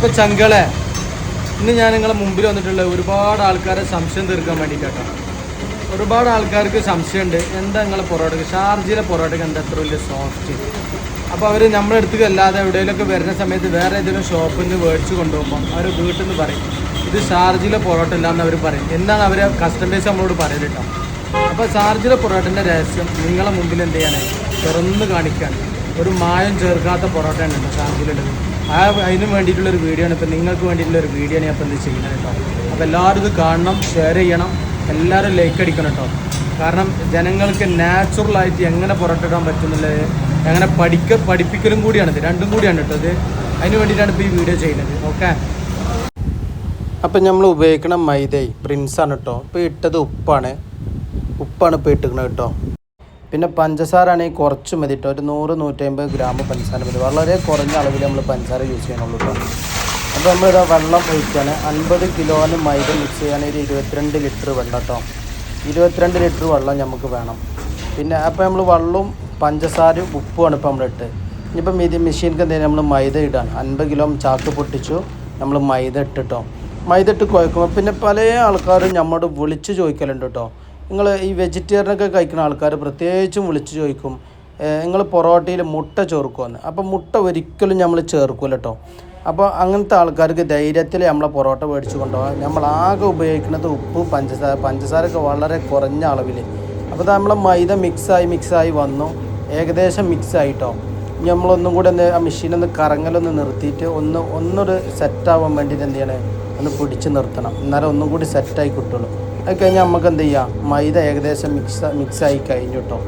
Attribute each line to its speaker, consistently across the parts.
Speaker 1: അപ്പോൾ ചങ്കളെ ഇന്ന് ഞാൻ നിങ്ങളെ മുമ്പിൽ വന്നിട്ടുള്ള ഒരുപാട് ആൾക്കാരെ സംശയം തീർക്കാൻ വേണ്ടിയിട്ടാട്ടോ. ഒരുപാട് ആൾക്കാർക്ക് സംശയമുണ്ട്. എന്താ നിങ്ങളെ പൊറോട്ടയ്ക്ക് ഷാർജയിലെ പൊറോട്ടയ്ക്ക് എന്താ എത്ര വലിയ സോഫ്റ്റ് അപ്പോൾ അവർ നമ്മുടെ അടുത്തേക്ക് അല്ലാതെ എവിടെയെങ്കിലൊക്കെ വരുന്ന സമയത്ത് വേറെ ഏതെങ്കിലും ഷോപ്പിൽ നിന്ന് മേടിച്ച് കൊണ്ടുപോകുമ്പോൾ അവർ വീട്ടിൽ നിന്ന് പറയും ഇത് ഷാർജിലെ പൊറോട്ട ഇല്ല അവർ പറയും. എന്നാണ് അവർ കസ്റ്റമേഴ്സ് നമ്മളോട് പറയുന്നത് കേട്ടോ അപ്പോൾ ഷാർജിലെ പൊറോട്ടന്റെ രഹസ്യം നിങ്ങളെ മുമ്പിൽ എന്ത് ചെയ്യാനാണ് തുറന്ന് കാണിക്കാൻ ഒരു മായം ചേർക്കാത്ത പൊറോട്ടയാണ് കേട്ടോ ആ അതിന് വേണ്ടിയിട്ടുള്ളൊരു വീഡിയോ ആണ്. ഇപ്പം നിങ്ങൾക്ക് വേണ്ടിയിട്ടുള്ള ഒരു വീഡിയോ ആണ് ഞാൻ ഇപ്പം ഇത് ചെയ്യുന്നത് കേട്ടോ. അപ്പോൾ എല്ലാവരും ഇത് കാണണം ഷെയർ ചെയ്യണം എല്ലാവരും ലൈക്ക് അടിക്കണം കേട്ടോ. കാരണം ജനങ്ങൾക്ക് നാച്ചുറലായിട്ട് എങ്ങനെ പുറത്തിടാൻ പറ്റുന്നുള്ളത് എങ്ങനെ പഠിക്ക പഠിപ്പിക്കലും കൂടിയാണിത്. രണ്ടും കൂടിയാണ് കേട്ടോ ഇത്. അതിന് വേണ്ടിയിട്ടാണ് ഇപ്പോൾ ഈ വീഡിയോ ചെയ്യുന്നത്. ഓക്കെ അപ്പം നമ്മൾ ഉപയോഗിക്കണം മൈദ പ്രിൻസാണ് കേട്ടോ. ഇപ്പോൾ ഇട്ടത് ഉപ്പാണ്. ഉപ്പാണ് ഇപ്പോൾ ഇട്ടിരിക്കുന്നത് കേട്ടോ. പിന്നെ പഞ്ചസാര ആണെങ്കിൽ കുറച്ച് മതി കേട്ടോ ഒരു നൂറ് നൂറ്റമ്പത് ഗ്രാം പഞ്ചസാര മതി. വളരെ കുറഞ്ഞ അളവിൽ നമ്മൾ പഞ്ചസാര യൂസ് ചെയ്യണുള്ളൂ കേട്ടോ അപ്പോൾ നമ്മൾ ഇതാ വെള്ളം ഒഴിക്കുകയാണ് അൻപത് കിലോന് മൈദ മിക്സ് ചെയ്യാൻ ഒരു ഇരുപത്തിരണ്ട് ലിറ്റർ വെള്ളം കേട്ടോ ഇരുപത്തിരണ്ട് ലിറ്റർ വെള്ളം നമുക്ക് വേണം. പിന്നെ അപ്പോൾ നമ്മൾ വെള്ളവും പഞ്ചസാരയും ഉപ്പുമാണ് ഇപ്പോൾ നമ്മളിട്ട് ഇനിയിപ്പം ഇത് മെഷീനിക്ക് എന്തെങ്കിലും നമ്മൾ മൈദ ഇടാണ്. അൻപത് കിലോ ചാക്ക് പൊട്ടിച്ചു നമ്മൾ മൈദ ഇട്ടിട്ടോ. മൈദ ഇട്ട് കുഴക്കുമ്പോൾ പിന്നെ പല ആൾക്കാരും നമ്മോട് വിളിച്ച് ചോദിക്കലുണ്ട് കേട്ടോ നിങ്ങൾ ഈ വെജിറ്റേറിയനൊക്കെ കഴിക്കുന്ന ആൾക്കാർ പ്രത്യേകിച്ചും വിളിച്ച് ചോദിക്കും നിങ്ങൾ പൊറോട്ടയിൽ മുട്ട ചേർക്കുമെന്ന് അപ്പോൾ മുട്ട ഒരിക്കലും നമ്മൾ ചേർക്കില്ല കേട്ടോ അപ്പോൾ അങ്ങനത്തെ ആൾക്കാർക്ക് ധൈര്യത്തിൽ നമ്മളെ പൊറോട്ട മേടിച്ചു കൊണ്ടുപോകാം നമ്മളാകെ ഉപയോഗിക്കുന്നത് ഉപ്പ് പഞ്ചസാര പഞ്ചസാരയൊക്കെ വളരെ കുറഞ്ഞ അളവിൽ അപ്പോൾ നമ്മളെ മൈദ മിക്സായി മിക്സായി വന്നു. ഏകദേശം മിക്സായിട്ടോ നമ്മളൊന്നും കൂടെ ഒന്ന് ആ മെഷീനൊന്ന് കറങ്ങലൊന്ന് നിർത്തിയിട്ട് ഒന്ന് ഒന്നൊരു സെറ്റാവാൻ വേണ്ടിയിട്ട് എന്ത് ചെയ്യണേ? ഒന്ന് പിടിച്ച് നിർത്തണം. എന്നാലും ഒന്നും കൂടി സെറ്റായി കിട്ടുള്ളൂ. അത് കഴിഞ്ഞാൽ നമുക്ക് എന്ത് ചെയ്യാം? മൈദ ഏകദേശം മിക്സ് മിക്സായി കഴിഞ്ഞു കേട്ടോ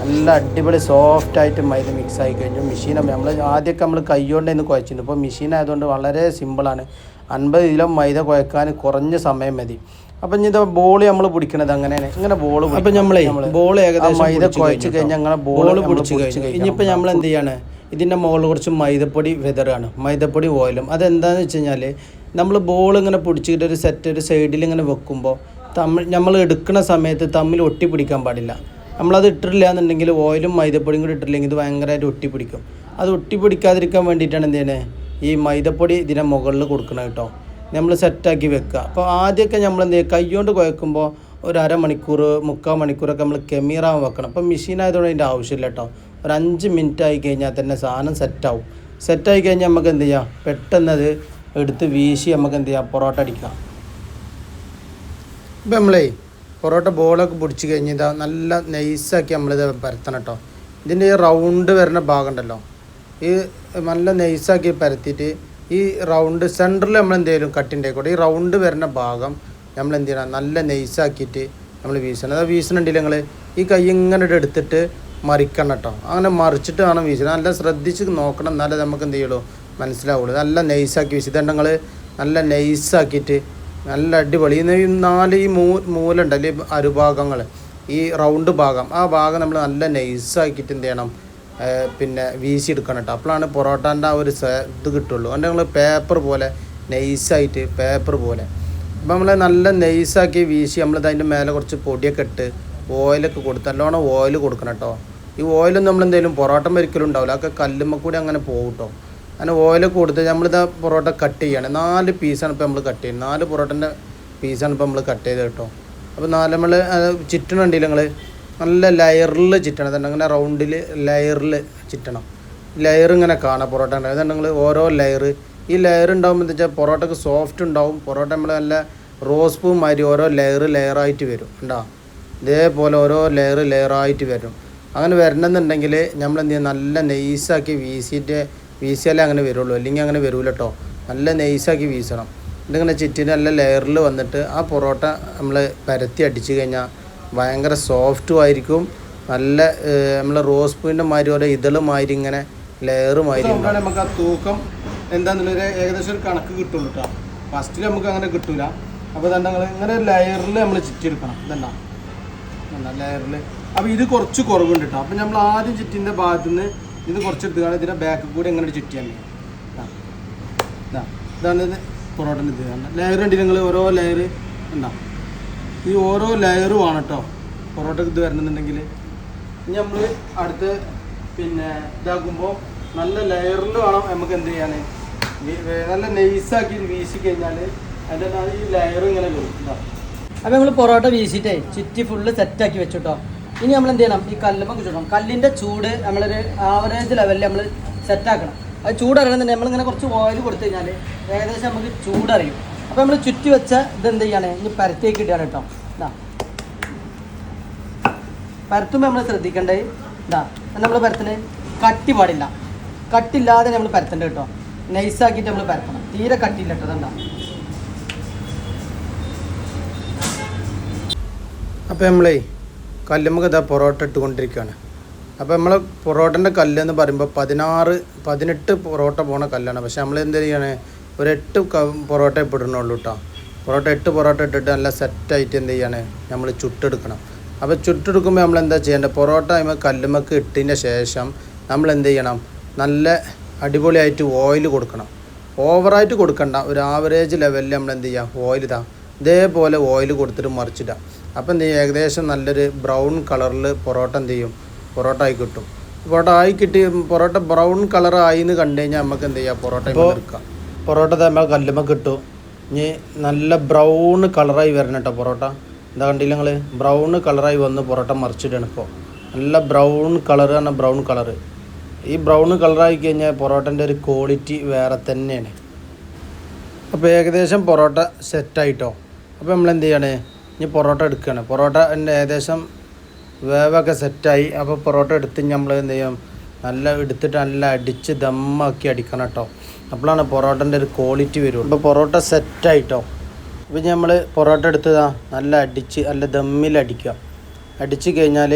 Speaker 1: നല്ല അടിപൊളി സോഫ്റ്റായിട്ട് മൈദ മിക്സ് ആയി കഴിഞ്ഞു. മെഷീൻ നമ്മൾ ആദ്യമൊക്കെ നമ്മൾ കൈകൊണ്ടായിരുന്നു കുഴച്ചിരുന്നു. ഇപ്പോൾ മെഷീൻ ആയതുകൊണ്ട് വളരെ സിമ്പിളാണ് അൻപത് കിലോ മൈദ കുഴക്കാൻ കുറഞ്ഞ സമയം മതി. അപ്പം ഇനി ഇത് ബോൾ നമ്മൾ പിടിക്കണത് അങ്ങനെയാണ്. ഇങ്ങനെ ബോൾ അപ്പം നമ്മൾ ബോൾ ഏകദേശം മൈദ കുഴച്ച് കഴിഞ്ഞാൽ അങ്ങനെ ബോൾ പിടിച്ച് കഴിഞ്ഞു. ഇനിയിപ്പോൾ നമ്മൾ എന്ത് ചെയ്യാണ്? ഇതിന്റെ മുകളിൽ കുറച്ച് മൈദപ്പൊടി വെതറാണ്. മൈദപ്പൊടി ഓയിലും അതെന്താണെന്ന് വെച്ച് കഴിഞ്ഞാൽ നമ്മൾ ബോൾ ഇങ്ങനെ പിടിച്ചിട്ട് ഒരു സെറ്റ് ഒരു സൈഡിൽ ഇങ്ങനെ വെക്കുമ്പോൾ തമ്മിൽ നമ്മൾ എടുക്കുന്ന സമയത്ത് തമ്മിൽ ഒട്ടിപ്പിടിക്കാൻ പാടില്ല. നമ്മളത് ഇട്ടിട്ടില്ല എന്നുണ്ടെങ്കിൽ ഓയിലും മൈദപ്പൊടിയും കൂടി ഇട്ടില്ലെങ്കിൽ ഇത് ഭയങ്കരമായിട്ട് ഒട്ടിപ്പിടിക്കും. അത് ഒട്ടിപ്പിടിക്കാതിരിക്കാൻ വേണ്ടിയിട്ടാണ് എന്ത് ഈ മൈദപ്പൊടി ഇതിന്റെ മുകളിൽ കൊടുക്കണം കേട്ടോ. നമ്മൾ സെറ്റാക്കി വെക്കുക. അപ്പോൾ ആദ്യമൊക്കെ നമ്മൾ എന്ത് ചെയ്യുക കൈകൊണ്ട് കുഴക്കുമ്പോൾ ഒരു അരമണിക്കൂർ മുക്കാൽ മണിക്കൂറൊക്കെ നമ്മൾ കെമീറാൻ വെക്കണം. അപ്പോൾ മെഷീൻ ആയതുകൊണ്ട് അതിന്റെ ആവശ്യമില്ല കേട്ടോ. ഒരു അഞ്ച് മിനിറ്റ് ആയി കഴിഞ്ഞാൽ തന്നെ സാധനം സെറ്റാവും. സെറ്റായി കഴിഞ്ഞാൽ നമുക്ക് എന്ത് ചെയ്യാം? പെട്ടെന്ന് അത് എടുത്ത് വീശി നമുക്ക് എന്ത് ചെയ്യാം? പൊറോട്ട അടിക്കാം. ഇപ്പം നമ്മളേ പൊറോട്ട ബോളൊക്കെ പിടിച്ച് ഇതാ നല്ല നൈസാക്കി നമ്മളിത് പരത്തണം കേട്ടോ ഇതിന്റെ ഈ റൗണ്ട് വരുന്ന ഭാഗം ഉണ്ടല്ലോ. ഈ നല്ല നൈസാക്കി പരത്തിയിട്ട് ഈ റൗണ്ട് സെന്ററിൽ നമ്മൾ എന്തെങ്കിലും കട്ടിന്റെ കൂടെ ഈ റൗണ്ട് വരുന്ന ഭാഗം നമ്മൾ എന്ത് ചെയ്യണം? നല്ല നൈസാക്കിയിട്ട് നമ്മൾ വീശണം. അത് വീശണുണ്ടെങ്കിൽ നിങ്ങൾ ഈ കൈ ഇങ്ങനെ എടുത്തിട്ട് മറിക്കണം കേട്ടോ അങ്ങനെ മറിച്ചിട്ട് വേണം വീശണം. നല്ല ശ്രദ്ധിച്ച് നോക്കണം. എന്നാലേ നമുക്ക് എന്ത് ചെയ്യുള്ളൂ? മനസ്സിലാവുള്ളൂ. നല്ല നൈസാക്കി വീശി. നല്ല നൈസാക്കിയിട്ട് നല്ല അടിപൊളി. ഈ നാല് ഈ മൂ മൂലുണ്ട് അല്ലെങ്കിൽ അരുഭാഗങ്ങൾ ഈ റൗണ്ട് ഭാഗം ആ ഭാഗം നമ്മൾ നല്ല നൈസാക്കിയിട്ട് എന്ത് ചെയ്യണം പിന്നെ വീശി എടുക്കണം കേട്ടോ അപ്പോഴാണ് പൊറോട്ടാന്റെ ആ ഒരു ഇത് കിട്ടുള്ളൂ. അതുകൊണ്ട് നമ്മൾ പേപ്പർ പോലെ നൈസായിട്ട് പേപ്പർ പോലെ. അപ്പോൾ നമ്മൾ നല്ല നൈസാക്കി വീശി നമ്മളിത് അതിന്റെ മേലെ കുറച്ച് പൊടിയൊക്കെ ഇട്ട് ഓയിലൊക്കെ കൊടുത്ത് നല്ലോണം ഓയിൽ കൊടുക്കണം കേട്ടോ ഈ ഓയിലൊന്നും നമ്മൾ എന്തെങ്കിലും പൊറോട്ട മരിക്കലും ഉണ്ടാവില്ല അതൊക്കെ കല്ലുമ്മ കൂടി അങ്ങനെ പോകും കേട്ടോ അങ്ങനെ ഓയിൽ കൊടുത്ത് നമ്മളിത് പൊറോട്ട കട്ട് ചെയ്യാണ്. നാല് പീസാണ് ഇപ്പോൾ നമ്മൾ കട്ട് ചെയ്യുന്നത് നാല് പൊറോട്ടന്റെ പീസാണ് ഇപ്പോൾ നമ്മൾ കട്ട് ചെയ്ത് കേട്ടോ. അപ്പോൾ നാല് നമ്മൾ ചിറ്റണുണ്ടല്ലോ നിങ്ങൾ നല്ല ലെയറിൽ ചിറ്റണം. തന്നെ അങ്ങനെ റൗണ്ടിൽ ലെയറിൽ ചിറ്റണം. ലെയർ ഇങ്ങനെ കാണാം പൊറോട്ട അതുണ്ടെങ്കിൽ ഓരോ ലെയർ ഈ ലെയർ ഉണ്ടാകുമ്പോൾ എന്താ വെച്ചാൽ പൊറോട്ടക്ക് സോഫ്റ്റ് ഉണ്ടാവും. പൊറോട്ട നമ്മൾ നല്ല റോസ് പൂ മാതിരി ഓരോ ലെയർ ലെയറായിട്ട് വരും. ഉണ്ടോ ഇതേപോലെ ഓരോ ലെയർ ലെയറായിട്ട് വരും. അങ്ങനെ വരണമെന്നുണ്ടെങ്കിൽ നമ്മൾ എന്ത് ചെയ്യുക നല്ല നെയ്സാക്കി വീശിയിട്ട് വീശിയാലേ അങ്ങനെ വരുള്ളൂ. അല്ലെങ്കിൽ അങ്ങനെ വരൂല കേട്ടോ നല്ല നൈസാക്കി വീശണം. ഇതിങ്ങനെ ചിറ്റിന് നല്ല ലെയറിൽ വന്നിട്ട് ആ പൊറോട്ട നമ്മൾ പരത്തി അടിച്ച് കഴിഞ്ഞാൽ ഭയങ്കര സോഫ്റ്റും ആയിരിക്കും. നല്ല നമ്മൾ റോസ് പൂവിന്റെ മാതിരി ഓരോ ഇതളുമാതിരി ഇങ്ങനെ ലെയർ മാതിരി നമുക്ക് ആ തൂക്കം എന്താണെന്നുള്ള ഏകദേശം ഒരു കണക്ക് കിട്ടുള്ളൂ കേട്ടോ ഫസ്റ്റിൽ നമുക്ക് അങ്ങനെ കിട്ടൂല. അപ്പോൾ തന്നെ ഇങ്ങനെ ലെയറിൽ നമ്മൾ ചുറ്റിയെടുക്കണം ഇതണ്ട ലെയറിൽ അപ്പോൾ ഇത് കുറച്ച് കുറവുണ്ട് കേട്ടോ അപ്പോൾ നമ്മൾ ആദ്യം ചിറ്റിന്റെ ഭാഗത്തു നിന്ന് ഇത് കുറച്ചെടുത്തുകൊണ്ട് ഇതിന്റെ ബാക്കിൽ കൂടി എങ്ങനെ ചുറ്റിയാൽ മതി. ഇതാണ് ഇത് പൊറോട്ടന്റെ ഇത്. ലെയർ ഉണ്ട് നിങ്ങൾ ഓരോ ലെയർ ഉണ്ടാവും ഈ ഓരോ ലെയറും ആണ് കേട്ടോ പൊറോട്ടക്ക് ഇത് വരണമെന്നുണ്ടെങ്കിൽ ഇനി നമ്മൾ അടുത്ത് പിന്നെ ഇതാക്കുമ്പോൾ നല്ല ലെയറിൽ വേണം നമുക്ക് എന്ത് ചെയ്യാൻ നല്ല നൈസാക്കി വീശി കഴിഞ്ഞാൽ അതിന്റെ ഈ ലെയർ ഇങ്ങനെ വരും. അപ്പോൾ നമ്മൾ പൊറോട്ട വീശിട്ടേ ചുറ്റി ഫുള്ള് സെറ്റാക്കി വെച്ചിട്ടോ ഇനി നമ്മൾ എന്ത് ചെയ്യണം? ഈ കല്ലുമ്പോൾ ചുടണം. കല്ലിന്റെ ചൂട് നമ്മളൊരു ആവറേജ് ലെവലിൽ നമ്മൾ സെറ്റാക്കണം അത് ചൂടറിയണമെന്നുണ്ടെങ്കിൽ നമ്മളിങ്ങനെ കുറച്ച് ഓയിൽ കൊടുത്തു കഴിഞ്ഞാൽ ഏകദേശം നമുക്ക് ചൂടറിയും. അപ്പോൾ നമ്മൾ ചുറ്റി വെച്ച ഇത് എന്ത് ചെയ്യാണ്? ഇനി പരത്തേക്ക് ഇടുകയാണ് കേട്ടോ. ഇതാ പരത്തുമ്പോൾ നമ്മൾ ശ്രദ്ധിക്കേണ്ടത് ഇതാ നമ്മൾ പരത്തിന് കട്ടി പാടില്ല കട്ടില്ലാതെ നമ്മൾ പരത്തേണ്ടത് കേട്ടോ. നൈസാക്കിയിട്ട് നമ്മൾ പരത്തണം. തീരെ കട്ടിയില്ല കേട്ടോ. അതെന്താ അപ്പോൾ നമ്മളേ കല്ലുമ്മക്ക് ഇതാ പൊറോട്ട ഇട്ടുകൊണ്ടിരിക്കുകയാണ് അപ്പോൾ നമ്മൾ പൊറോട്ടന്റെ കല്ല് എന്ന് പറയുമ്പോൾ പതിനാറ് പതിനെട്ട് പൊറോട്ട പോണ കല്ലാണ്. പക്ഷെ നമ്മൾ എന്ത് ചെയ്യുകയാണ് ഒരു എട്ട് പൊറോട്ട ഇപ്പിടണുള്ളൂ കേട്ടോ പൊറോട്ട എട്ട് പൊറോട്ട ഇട്ടിട്ട് നല്ല സെറ്റായിട്ട് എന്ത് ചെയ്യാണ്? നമ്മൾ ചുട്ടെടുക്കണം. അപ്പോൾ ചുട്ടെടുക്കുമ്പോൾ നമ്മൾ എന്താ ചെയ്യേണ്ടത്? പൊറോട്ട ആയുമ്പോൾ കല്ലുമ്മക്ക് ഇട്ടതിന്റെ ശേഷം നമ്മൾ എന്ത് ചെയ്യണം? നല്ല അടിപൊളിയായിട്ട് ഓയിൽ കൊടുക്കണം. ഓവറായിട്ട് കൊടുക്കണ്ട. ഒരു ആവറേജ് ലെവലിൽ നമ്മൾ എന്ത് ചെയ്യുക ഓയിൽ ഇതാ ഇതേപോലെ ഓയിൽ കൊടുത്തിട്ട് മറിച്ചിടുക അപ്പം എന്ത് ചെയ്യും? ഏകദേശം നല്ലൊരു ബ്രൗൺ കളറിൽ പൊറോട്ട എന്ത് ചെയ്യും? പൊറോട്ട ആയി കിട്ടും. പൊറോട്ട ആയി കിട്ടി പൊറോട്ട ബ്രൗൺ കളർ ആയി എന്ന് കണ്ടു കഴിഞ്ഞാൽ നമുക്ക് എന്ത് ചെയ്യാം? പൊറോട്ട എടുക്കാം. പൊറോട്ട നമ്മൾ കല്ലുമ്മ കിട്ടും. ഇനി നല്ല ബ്രൗൺ കളറായി വരണം കേട്ടോ പൊറോട്ട. എന്താ കണ്ടില്ല നിങ്ങൾ ബ്രൗൺ കളറായി വന്ന് പൊറോട്ട മറിച്ചിട്ടാണ് ഇപ്പോൾ നല്ല ബ്രൗൺ കളർ ആണ് ബ്രൗൺ കളർ ഈ ബ്രൗൺ കളറായി കഴിഞ്ഞാൽ പൊറോട്ടന്റെ ഒരു ക്വാളിറ്റി വേറെ തന്നെയാണ്. അപ്പോൾ ഏകദേശം പൊറോട്ട സെറ്റായിട്ടോ അപ്പോൾ നമ്മൾ എന്ത് ചെയ്യാണ്? ഇനി പൊറോട്ട എടുക്കുകയാണ് പൊറോട്ട ഏകദേശം വേവൊക്കെ സെറ്റായി അപ്പോൾ പൊറോട്ട എടുത്ത് നമ്മൾ എന്ത് ചെയ്യും? നല്ല എടുത്തിട്ട് നല്ല അടിച്ച് ദമ്മാക്കി അടിക്കണം കേട്ടോ അപ്പോഴാണ് പൊറോട്ടന്റെ ഒരു ക്വാളിറ്റി വരുള്ളൂ. അപ്പോൾ പൊറോട്ട സെറ്റായിട്ടോ അപ്പോൾ നമ്മൾ പൊറോട്ട എടുത്തതാ നല്ല അടിച്ച് നല്ല ദമ്മിൽ അടിക്കുക. അടിച്ച് കഴിഞ്ഞാൽ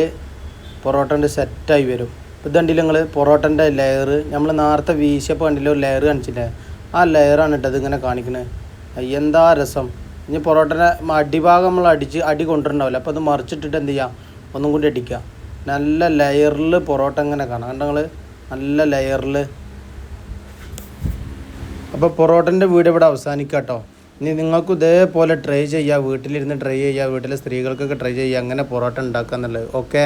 Speaker 1: പൊറോട്ടന്റെ സെറ്റായി വരും. ഇപ്പോൾ ഇതണ്ടിൽ നിങ്ങൾ പൊറോട്ടന്റെ ലെയർ നമ്മൾ നേരത്തെ വീശിയപ്പോൾ കണ്ടില്ല ഒരു ലെയർ കാണിച്ചില്ലേ? ആ ലെയറാണ് കേട്ടോ ഇതിങ്ങനെ കാണിക്കണേ. എന്താ രസം. ഇനി പൊറോട്ടനെ അടിഭാഗം നമ്മൾ അടിച്ച് അടി കൊണ്ടിട്ടുണ്ടാവില്ല അപ്പോൾ അത് മറിച്ചിട്ടിട്ട് എന്ത് ചെയ്യാം? ഒന്നും കൂടി അടിക്കുക. നല്ല ലെയറിൽ പൊറോട്ട ഇങ്ങനെ കാണാം. കണ്ടങ്ങൾ നല്ല ലെയറിൽ അപ്പോൾ പൊറോട്ടന്റെ വീട് ഇവിടെ അവസാനിക്കുക കേട്ടോ. ഇനി നിങ്ങൾക്ക് ഇതേപോലെ ട്രൈ ചെയ്യുക. വീട്ടിലിരുന്ന് ട്രൈ ചെയ്യുക. വീട്ടിലെ സ്ത്രീകൾക്കൊക്കെ ട്രൈ ചെയ്യുക. അങ്ങനെ പൊറോട്ട ഉണ്ടാക്കുക എന്നുള്ളത്. ഓക്കെ?